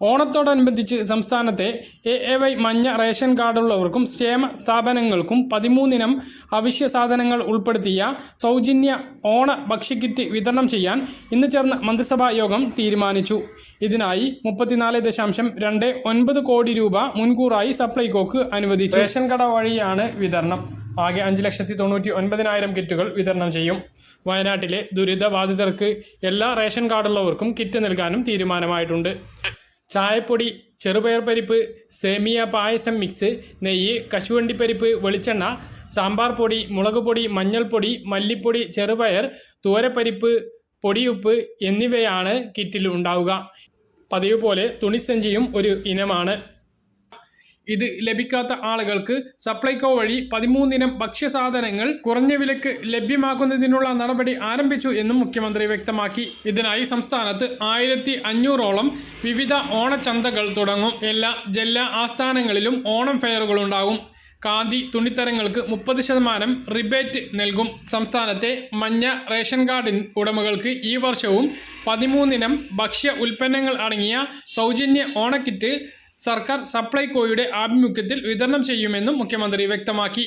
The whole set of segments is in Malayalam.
ഓണത്തോടനുബന്ധിച്ച് സംസ്ഥാനത്തെ എ എ വൈ മഞ്ഞ റേഷൻ കാർഡുള്ളവർക്കും ക്ഷേമ സ്ഥാപനങ്ങൾക്കും പതിമൂന്നിനം അവശ്യ സാധനങ്ങൾ ഉൾപ്പെടുത്തിയ സൗജന്യ ഓണ ഭക്ഷ്യക്കിറ്റ് വിതരണം ചെയ്യാൻ ഇന്ന് ചേർന്ന മന്ത്രിസഭാ യോഗം തീരുമാനിച്ചു. ഇതിനായി മുപ്പത്തിനാല് ദശാംശം രണ്ട് ഒൻപത് കോടി രൂപ മുൻകൂറായി സപ്ലൈകോക്ക് അനുവദിച്ചു. റേഷൻ കട വഴിയാണ് വിതരണം. ആകെ അഞ്ച് ലക്ഷത്തി തൊണ്ണൂറ്റി ഒൻപതിനായിരം കിറ്റുകൾ വിതരണം ചെയ്യും. വയനാട്ടിലെ ദുരിതബാധിതർക്ക് എല്ലാ റേഷൻ കാർഡുള്ളവർക്കും കിറ്റ് നൽകാനും തീരുമാനമായിട്ടുണ്ട്. ചായപ്പൊടി ചെറുപയർ പരിപ്പ് സേമിയ പായസം മിക്സ് നെയ്യ് കശുവണ്ടി പരിപ്പ് വെളിച്ചെണ്ണ സാമ്പാർ പൊടി മുളക് പൊടി മഞ്ഞൾപ്പൊടി മല്ലിപ്പൊടി ചെറുപയർ തൂരപ്പരിപ്പ് പൊടിയുപ്പ് എന്നിവയാണ് കിറ്റിൽ ഉണ്ടാവുക പതിവ് പോലെ തുണിസഞ്ചിയും ഒരു ഇനമാണ്. ഇത് ലഭിക്കാത്ത ആളുകൾക്ക് സപ്ലൈകോ വഴി പതിമൂന്നിനം ഭക്ഷ്യസാധനങ്ങൾ കുറഞ്ഞ വിലക്ക് ലഭ്യമാക്കുന്നതിനുള്ള നടപടി ആരംഭിച്ചു എന്നും മുഖ്യമന്ത്രി വ്യക്തമാക്കി. ഇതിനായി സംസ്ഥാനത്ത് ആയിരത്തി അഞ്ഞൂറോളം വിവിധ ഓണച്ചന്തകൾ തുടങ്ങും. എല്ലാ ജില്ലാ ആസ്ഥാനങ്ങളിലും ഓണം ഫെയറുകൾ ഉണ്ടാകും. കാന്തി തുണിത്തരങ്ങൾക്ക് മുപ്പത് ശതമാനം റിബേറ്റ് നൽകും. സംസ്ഥാനത്തെ മഞ്ഞ റേഷൻ കാർഡിൻ ഉടമകൾക്ക് ഈ വർഷവും പതിമൂന്നിനം ഭക്ഷ്യ ഉൽപ്പന്നങ്ങൾ അടങ്ങിയ സൗജന്യ ഓണക്കിറ്റ് സർക്കാർ സപ്ലൈകോയുടെ ആഭിമുഖ്യത്തിൽ വിതരണം ചെയ്യുമെന്നും മുഖ്യമന്ത്രി വ്യക്തമാക്കി.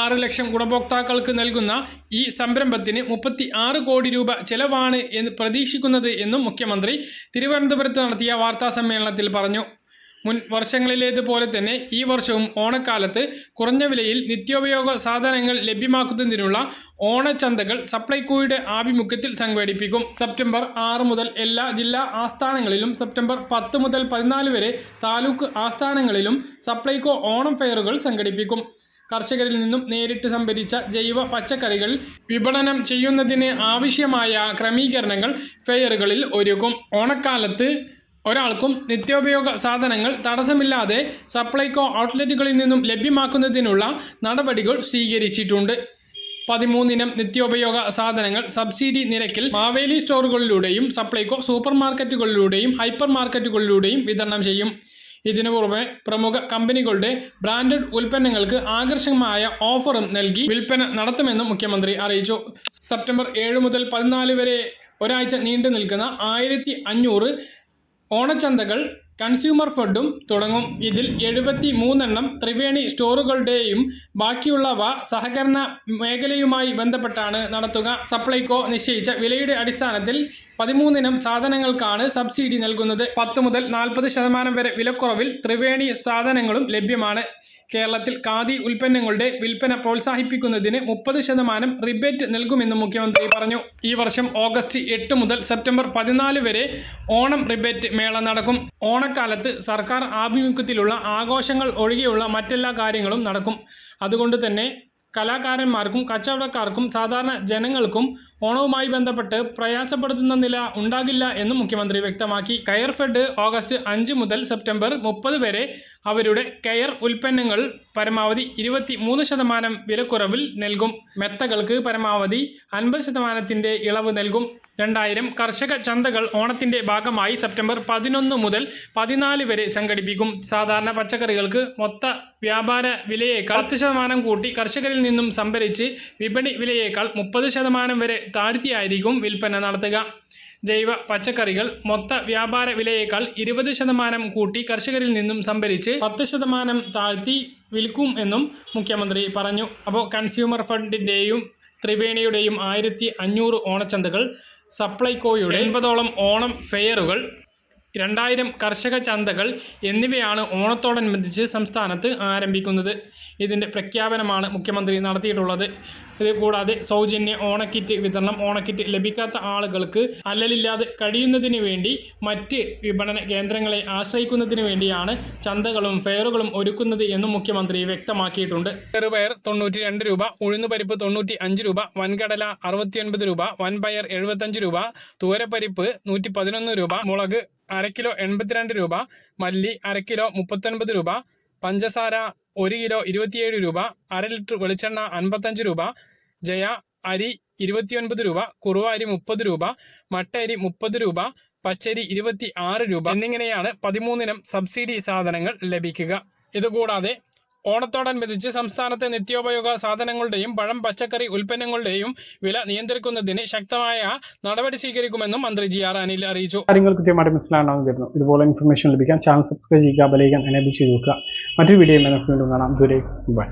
ആറ് ലക്ഷം ഗുണഭോക്താക്കൾക്ക് നൽകുന്ന ഈ സംരംഭത്തിന് മുപ്പത്തി ആറ് കോടി രൂപ ചെലവാണ് എന്ന് പ്രതീക്ഷിക്കുന്നത് എന്നും മുഖ്യമന്ത്രി തിരുവനന്തപുരത്ത് നടത്തിയ വാർത്താ സമ്മേളനത്തിൽ പറഞ്ഞു. മുൻ വർഷങ്ങളിലേതുപോലെ തന്നെ ഈ വർഷവും ഓണക്കാലത്ത് കുറഞ്ഞ വിലയിൽ നിത്യോപയോഗ സാധനങ്ങൾ ലഭ്യമാക്കുന്നതിനുള്ള ഓണച്ചന്തകൾ സപ്ലൈകോയുടെ ആഭിമുഖ്യത്തിൽ സംഘടിപ്പിക്കും. സെപ്റ്റംബർ ആറ് മുതൽ എല്ലാ ജില്ലാ ആസ്ഥാനങ്ങളിലും സെപ്റ്റംബർ പത്ത് മുതൽ പതിനാല് വരെ താലൂക്ക് ആസ്ഥാനങ്ങളിലും സപ്ലൈകോ ഓണം ഫെയറുകൾ സംഘടിപ്പിക്കും. കർഷകരിൽ നിന്നും നേരിട്ട് സംഭരിച്ച ജൈവ പച്ചക്കറികൾ വിപണനം ചെയ്യുന്നതിന് ആവശ്യമായ ക്രമീകരണങ്ങൾ ഫെയറുകളിൽ ഒരുക്കും. ഓണക്കാലത്ത് ഒരാൾക്കും നിത്യോപയോഗ സാധനങ്ങൾ തടസ്സമില്ലാതെ സപ്ലൈകോ ഔട്ട്ലെറ്റുകളിൽ നിന്നും ലഭ്യമാക്കുന്നതിനുള്ള നടപടികൾ സ്വീകരിച്ചിട്ടുണ്ട്. പതിമൂന്നിനം നിത്യോപയോഗ സാധനങ്ങൾ സബ്സിഡി നിരക്കിൽ മാവേലി സ്റ്റോറുകളിലൂടെയും സപ്ലൈകോ സൂപ്പർ മാർക്കറ്റുകളിലൂടെയും ഹൈപ്പർ മാർക്കറ്റുകളിലൂടെയും വിതരണം ചെയ്യും. ഇതിനു പുറമെ പ്രമുഖ കമ്പനികളുടെ ബ്രാൻഡഡ് ഉൽപ്പന്നങ്ങൾക്ക് ആകർഷകമായ ഓഫറും നൽകി വിൽപ്പന നടത്തുമെന്നും മുഖ്യമന്ത്രി അറിയിച്ചു. സെപ്റ്റംബർ ഏഴ് മുതൽ പതിനാല് വരെ ഒരാഴ്ച നീണ്ടു നിൽക്കുന്ന ആയിരത്തി അഞ്ഞൂറ് ഓണച്ചന്തകൾ കൺസ്യൂമർ ഫെഡും തുടങ്ങും. ഇതിൽ എഴുപത്തി മൂന്നെണ്ണം ത്രിവേണി സ്റ്റോറുകളുടെയും ബാക്കിയുള്ളവ സഹകരണ മേഖലയുമായി ബന്ധപ്പെട്ടാണ് നടത്തുക. സപ്ലൈകോ നിശ്ചയിച്ച വിലയുടെ അടിസ്ഥാനത്തിൽ പതിമൂന്നിനം സാധനങ്ങൾക്കാണ് സബ്സിഡി നൽകുന്നത്. പത്ത് മുതൽ നാൽപ്പത് ശതമാനം വരെ വിലക്കുറവിൽ ത്രിവേണി സാധനങ്ങളും ലഭ്യമാണ്. കേരളത്തിൽ ഖാദി ഉൽപ്പന്നങ്ങളുടെ വിൽപ്പന പ്രോത്സാഹിപ്പിക്കുന്നതിന് മുപ്പത് ശതമാനം റിബേറ്റ് നൽകുമെന്നും മുഖ്യമന്ത്രി പറഞ്ഞു. ഈ വർഷം ഓഗസ്റ്റ് എട്ട് മുതൽ സെപ്റ്റംബർ പതിനാല് വരെ ഓണം റിബേറ്റ് മേള നടക്കും. ഓണക്കാലത്ത് സർക്കാർ ആഭിമുഖ്യത്തിലുള്ള ആഘോഷങ്ങൾ ഒഴികെയുള്ള മറ്റെല്ലാ കാര്യങ്ങളും നടക്കും. അതുകൊണ്ട് തന്നെ കലാകാരന്മാർക്കും കച്ചവടക്കാർക്കും സാധാരണ ജനങ്ങൾക്കും ഓണവുമായി ബന്ധപ്പെട്ട് പ്രയാസപ്പെടുത്തുന്ന നില ഉണ്ടാകില്ല എന്നും മുഖ്യമന്ത്രി വ്യക്തമാക്കി. കയർ ഫെഡ് ഓഗസ്റ്റ് അഞ്ച് മുതൽ സെപ്റ്റംബർ മുപ്പത് വരെ അവരുടെ കെയർ ഉൽപ്പന്നങ്ങൾ പരമാവധി ഇരുപത്തി മൂന്ന് ശതമാനം വിലക്കുറവിൽ നൽകും. മെത്തകൾക്ക് പരമാവധി അൻപത് ശതമാനത്തിന്റെ ഇളവ് നൽകും. രണ്ടായിരം കർഷക ചന്തകൾ ഓണത്തിന്റെ ഭാഗമായി സെപ്റ്റംബർ പതിനൊന്ന് മുതൽ പതിനാല് വരെ സംഘടിപ്പിക്കും. സാധാരണ പച്ചക്കറികൾക്ക് മൊത്ത വ്യാപാര വിലയേക്കാൾ പത്ത് ശതമാനം കൂട്ടി കർഷകരിൽ നിന്നും സംഭരിച്ച് വിപണി വിലയേക്കാൾ മുപ്പത് ശതമാനം വരെ താഴ്ത്തിയായിരിക്കും വിൽപ്പന നടത്തുക. ജൈവ പച്ചക്കറികൾ മൊത്ത വ്യാപാര വിലയേക്കാൾ ഇരുപത് ശതമാനം കൂട്ടി കർഷകരിൽ നിന്നും സംഭരിച്ച് പത്ത് ശതമാനം താഴ്ത്തി വിൽക്കും എന്നും മുഖ്യമന്ത്രി പറഞ്ഞു. അപ്പോൾ കൺസ്യൂമർ ഫണ്ടിന്റെയും ത്രിവേണിയുടെയും ആയിരത്തി അഞ്ഞൂറ് ഓണച്ചന്തകൾ സപ്ലൈകോയുടെ എൺപതോളം ഓണം ഫെയറുകൾ രണ്ടായിരം കർഷക ചന്തകൾ എന്നിവയാണ് ഓണത്തോടനുബന്ധിച്ച് സംസ്ഥാനത്ത് ആരംഭിക്കുന്നത്. ഇതിന്റെ പ്രഖ്യാപനമാണ് മുഖ്യമന്ത്രി നടത്തിയിട്ടുള്ളത്. ഇത് കൂടാതെ സൗജന്യ ഓണക്കിറ്റ് വിതരണം ഓണക്കിറ്റ് ലഭിക്കാത്ത ആളുകൾക്ക് അല്ലലില്ലാതെ കഴിയുന്നതിന് വേണ്ടി മറ്റ് വിപണന കേന്ദ്രങ്ങളെ ആശ്രയിക്കുന്നതിന് വേണ്ടിയാണ് ചന്തകളും ഫെയറുകളും ഒരുക്കുന്നത് എന്നും മുഖ്യമന്ത്രി വ്യക്തമാക്കിയിട്ടുണ്ട്. ചെറുപയർ തൊണ്ണൂറ്റി രണ്ട് രൂപ ഉഴുന്നുപരിപ്പ് തൊണ്ണൂറ്റി അഞ്ച് രൂപ വൻകടല അറുപത്തിയൊൻപത് രൂപ വൻപയർ എഴുപത്തഞ്ച് രൂപ തൂരപ്പരിപ്പ് നൂറ്റി പതിനൊന്ന് രൂപ മുളക് അര കിലോ എൺപത്തിരണ്ട് രൂപ മല്ലി അര കിലോ മുപ്പത്തൊൻപത് രൂപ പഞ്ചസാര ഒരു കിലോ ഇരുപത്തിയേഴ് രൂപ അര ലിറ്റർ വെളിച്ചെണ്ണ അൻപത്തഞ്ച് രൂപ ജയ അരി ഇരുപത്തിയൊൻപത് രൂപ കുറുവ അരി മുപ്പത് രൂപ മട്ട അരി മുപ്പത് രൂപ പച്ചരി ഇരുപത്തി ആറ് രൂപ എന്നിങ്ങനെയാണ് പതിമൂന്നിനം സബ്സിഡി സാധനങ്ങൾ ലഭിക്കുക. ഇതുകൂടാതെ ഓണത്തോടനുബന്ധിച്ച് സംസ്ഥാനത്തെ നിത്യോപയോഗ സാധനങ്ങളുടെയും പഴം പച്ചക്കറി ഉൽപ്പന്നങ്ങളുടെയും വില നിയന്ത്രിക്കുന്നതിന് ശക്തമായ നടപടി സ്വീകരിക്കുമെന്നും മന്ത്രി ജി ആർ അനിൽ അറിയിച്ചു. കാര്യങ്ങൾ കൃത്യമായിട്ട് മനസ്സിലാണെന്ന് കരുതുന്നു. ഇതുപോലെ ഇൻഫർമേഷൻ ലഭിക്കാൻ ചാനൽ സബ്സ്ക്രൈബ് ചെയ്യുക ബെലൈക്കൻ എനേബിൾ ചെയ്തു നോക്കുക മറ്റൊരു വീഡിയോ കാണാം. ദൂരെ ബൈ.